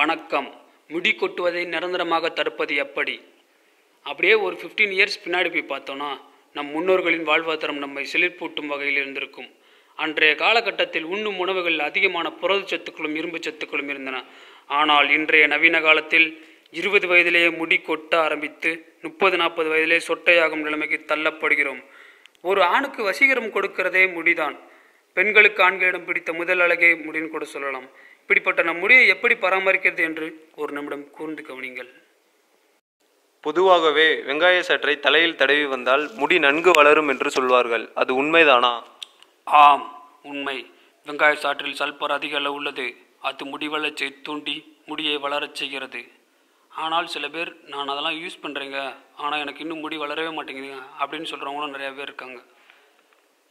வணக்கம். முடி கொட்டுவதை நிரந்தரமாக தடுப்பது எப்படி? அப்படியே ஒரு ஃபிஃப்டீன் இயர்ஸ் பின்னாடி போய் பார்த்தோன்னா நம் முன்னோர்களின் வாழ்வாதாரம் நம்மை சிலிர்ப்பூட்டும் வகையில் இருந்திருக்கும். அன்றைய காலகட்டத்தில் உண்ணும் உணவுகளில் அதிகமான புரதச் சத்துக்களும் இரும்பு சத்துக்களும் இருந்தன. ஆனால் இன்றைய நவீன காலத்தில் இருபது வயதிலேயே முடி கொட்ட ஆரம்பித்து முப்பது நாற்பது வயதிலே சொட்டையாகும் நிலைமைக்கு தள்ளப்படுகிறோம். ஒரு ஆணுக்கு வசீகரம் கொடுக்கிறதே முடிதான். பெண்களுக்கு ஆண்களிடம் பிடித்த முதல் அழகே முடின்னு கூட சொல்லலாம். இப்படிப்பட்ட நம் முடியை எப்படி பராமரிக்கிறது என்று ஒரு நிமிடம் கூர்ந்து கவனிங்கள். பொதுவாகவே வெங்காய சாற்றை தலையில் தடவி வந்தால் முடி நன்கு வளரும் என்று சொல்வார்கள். அது உண்மைதானா? ஆம் உண்மை. வெங்காய சாற்றில் சல்பர் அதிக அளவு உள்ளது. அது முடி வளர்ச்சியை தூண்டி முடியை வளரச் செய்கிறது. ஆனால் சில பேர் நான் அதெல்லாம் யூஸ் பண்ணுறேங்க ஆனால் எனக்கு இன்னும் முடி வளரவே மாட்டேங்குதுங்க அப்படின்னு சொல்கிறவங்களும் நிறைய பேர் இருக்காங்க.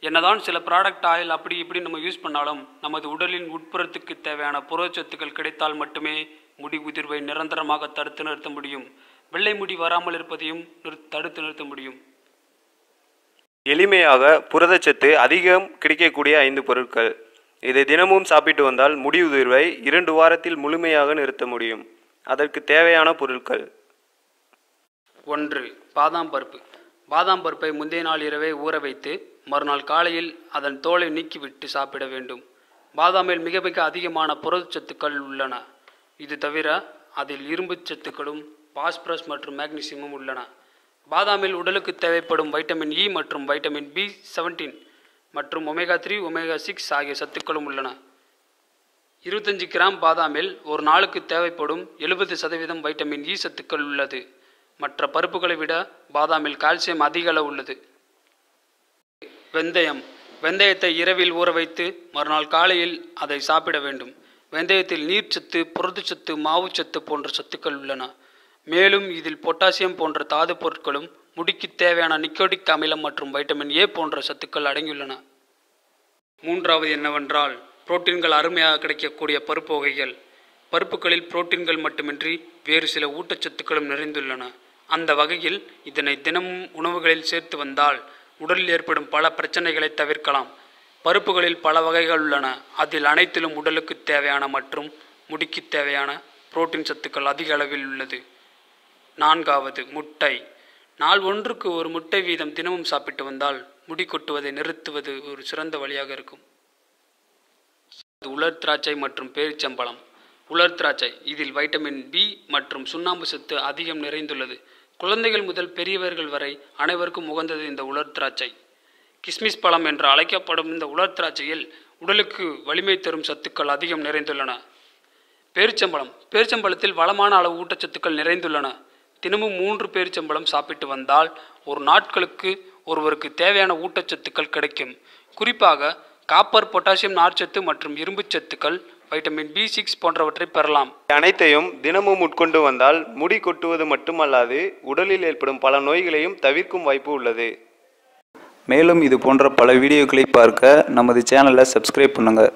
என்னதான் சில ப்ராடக்ட் ஆயில் அப்படி இப்படி நம்ம யூஸ் பண்ணாலும் நமது உடலின் உட்புறத்துக்கு தேவையான புரதச்சத்துக்கள் கிடைத்தால் மட்டுமே முடி உதிர்வை நிரந்தரமாக தடுத்து நிறுத்த முடியும். வெள்ளை முடி வராமல் இருப்பதையும் தடுத்து நிறுத்த முடியும். எளிமையாக புரதச்சத்து அதிகம் கிடைக்கக்கூடிய ஐந்து பொருட்கள். இதை தினமும் சாப்பிட்டு வந்தால் முடி உதிர்வை இரண்டு வாரத்தில் முழுமையாக நிறுத்த முடியும். அதற்கு தேவையான பொருட்கள். ஒன்று பாதாம் பருப்பு. பாதாம் பருப்பை முந்தைய நாள் இரவே ஊற வைத்து மறுநாள் காலையில் அதன் தோலை நீக்கிவிட்டு சாப்பிட வேண்டும். பாதாமில் மிக மிக அதிகமான புரதச்சத்துக்கள் உள்ளன. இது தவிர அதில் இரும்புச் சத்துக்களும் பாஸ்பரஸ் மற்றும் மேக்னீசியமும் உள்ளன. பாதாமில் உடலுக்கு தேவைப்படும் வைட்டமின் இ மற்றும் வைட்டமின் பி செவன்டீன் மற்றும் ஒமேகா த்ரீ ஒமேகா சிக்ஸ் ஆகிய சத்துக்களும் உள்ளன. இருபத்தஞ்சு கிராம் பாதாமில் ஒரு நாளுக்கு தேவைப்படும் எழுபது சதவீதம் வைட்டமின் இ சத்துக்கள் உள்ளது. மற்ற பருப்புகளை விட பாதாமில் கால்சியம் அதிக அளவு உள்ளது. வெந்தயம். வெந்தயத்தை இரவில் ஊற வைத்து மறுநாள் காலையில் அதை சாப்பிட வேண்டும். வெந்தயத்தில் நீர்ச்சத்து புரதச்சத்து மாவுச்சத்து போன்ற சத்துக்கள் உள்ளன. மேலும் இதில் பொட்டாசியம் போன்ற தாது பொருட்களும் முடிக்கு தேவையான நிக்கோடிக் அமிலம் மற்றும் வைட்டமின் ஏ போன்ற சத்துக்கள் அடங்கியுள்ளன. மூன்றாவது என்னவென்றால் புரோட்டீன்கள் அருமையாக கிடைக்கக்கூடிய பருப்பு வகைகள். பருப்புகளில் புரோட்டீன்கள் மட்டுமின்றி வேறு சில ஊட்டச்சத்துக்களும் நிறைந்துள்ளன. அந்த வகையில் இதனை தினமும் உணவுகளில் சேர்த்து வந்தால் உடலில் ஏற்படும் பல பிரச்சனைகளை தவிர்க்கலாம். பருப்புகளில் பல வகைகள் உள்ளன. அதில் அனைத்திலும் உடலுக்கு தேவையான மற்றும் முடிக்கு தேவையான புரோட்டீன் சத்துக்கள் அதிக அளவில் உள்ளது. நான்காவது முட்டை. நாள் ஒன்றுக்கு ஒரு முட்டை வீதம் தினமும் சாப்பிட்டு வந்தால் முடி கொட்டுவதை நிறுத்துவது ஒரு சிறந்த வழியாக இருக்கும். உலர் திராட்சை மற்றும் பேரிச்சம்பழம். உலர் திராட்சை இதில் வைட்டமின் பி மற்றும் சுண்ணாம்பு சத்து அதிகம் நிறைந்துள்ளது. குழந்தைகள் முதல் பெரியவர்கள் வரை அனைவருக்கும் உகந்தது இந்த உலர் திராட்சை. கிஸ்மிஸ் பழம் என்று அழைக்கப்படும் இந்த உலர் திராட்சையில் உடலுக்கு வலிமை தரும் சத்துக்கள் அதிகம் நிறைந்துள்ளன. பேரிச்சம்பழம். பேரிச்சம்பழத்தில் வளமான அளவு ஊட்டச்சத்துக்கள் நிறைந்துள்ளன. தினமும் மூன்று பேரிச்சம்பழம் சாப்பிட்டு வந்தால் ஒரு நாட்களுக்கு ஒருவருக்கு தேவையான ஊட்டச்சத்துக்கள் கிடைக்கும். குறிப்பாக காப்பர் பொட்டாசியம் நார்ச்சத்து மற்றும் இரும்புச் சத்துக்கள் வைட்டமின் பி சிக்ஸ் போன்றவற்றை பெறலாம். அனைத்தையும் தினமும் உட்கொண்டு வந்தால் முடி கொட்டுவது மட்டுமல்லாது உடலில் ஏற்படும் பல நோய்களையும் தவிர்க்கும் வாய்ப்பு உள்ளது. மேலும் இது போன்ற பல வீடியோக்களை பார்க்க நமது சேனலை சப்ஸ்கிரைப் பண்ணுங்கள்